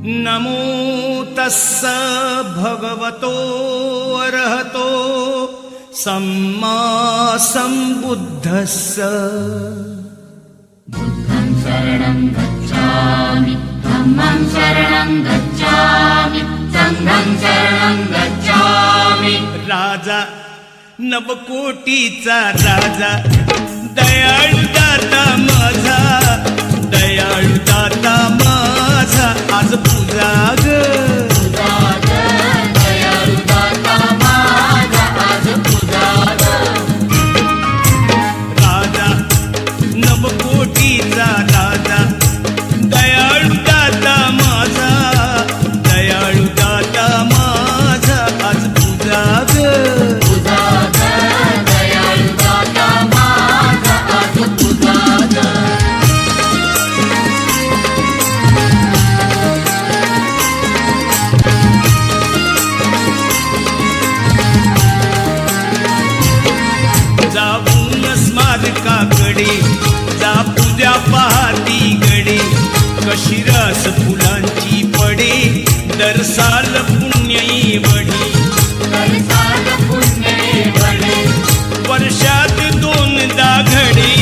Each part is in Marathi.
नमो तस्स भगवतो अरहतो सम्मा सम्बुद्धस्स। बुद्धं शरणं गच्छामि धम्मं शरणं गच्छामि सङ्घं शरणं गच्छामि। राजा नवकोटीचा राजा दयाळू दाता माझा दयाळू फुलांची पडे दरसाल पुण्यई वडी. वर्षात दोनदा घडे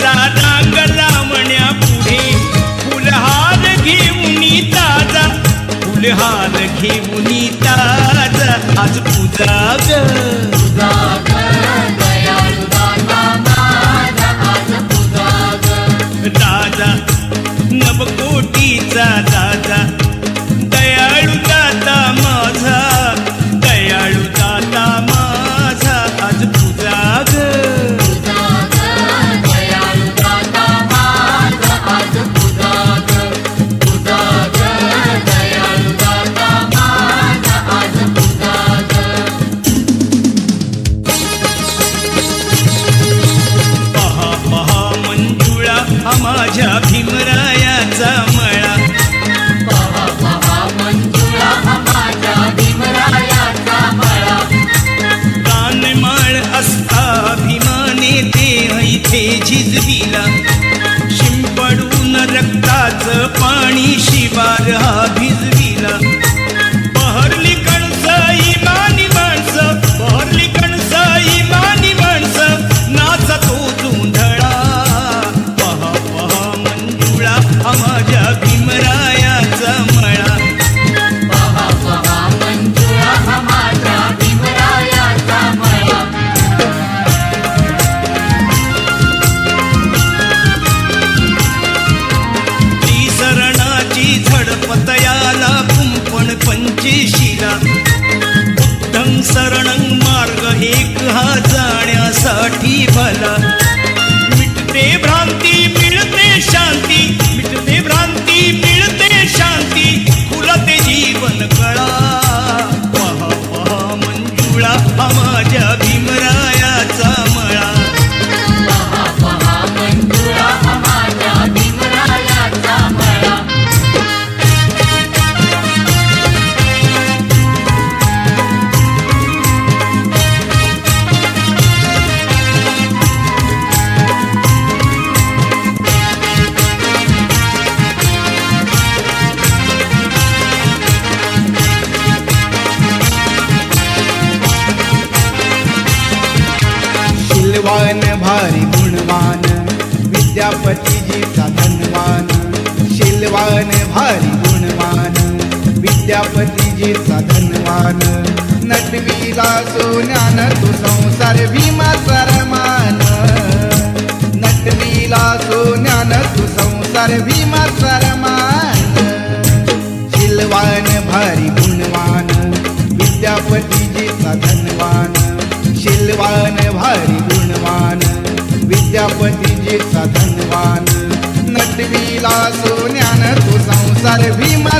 जादा गलावण्या पुढे. फुलहार घेऊन ताजा फुलहार घेऊन ताजा आज पूजा ग. दाता माझा राजा. दयाळू दाता माझा दयाळू दाता माझा. आज ग. पूजाग पहा पहा मंजुळा हा माझ्या भीमरायाचा इथे झिजविला शिंपडून रक्ताचं पाणी शिवार हा भिजविला जाण्यासाठी भला मिटते गुणवान भारी गुणवान विद्यापतीजीचा धनवान शिलवान भारी गुणवान विद्यापतीजीचा धनवान. नटवीला सोन्यान तू संसार भीमा सरमान. नटवीला सोन्यान तू संसार भीमा सरमान. शिलवान भारी गुणवान विद्यापतीजीचा धनवान शिलवान भारी प्रजापतीचे नटवीला सोन्यान तो संसार भीमा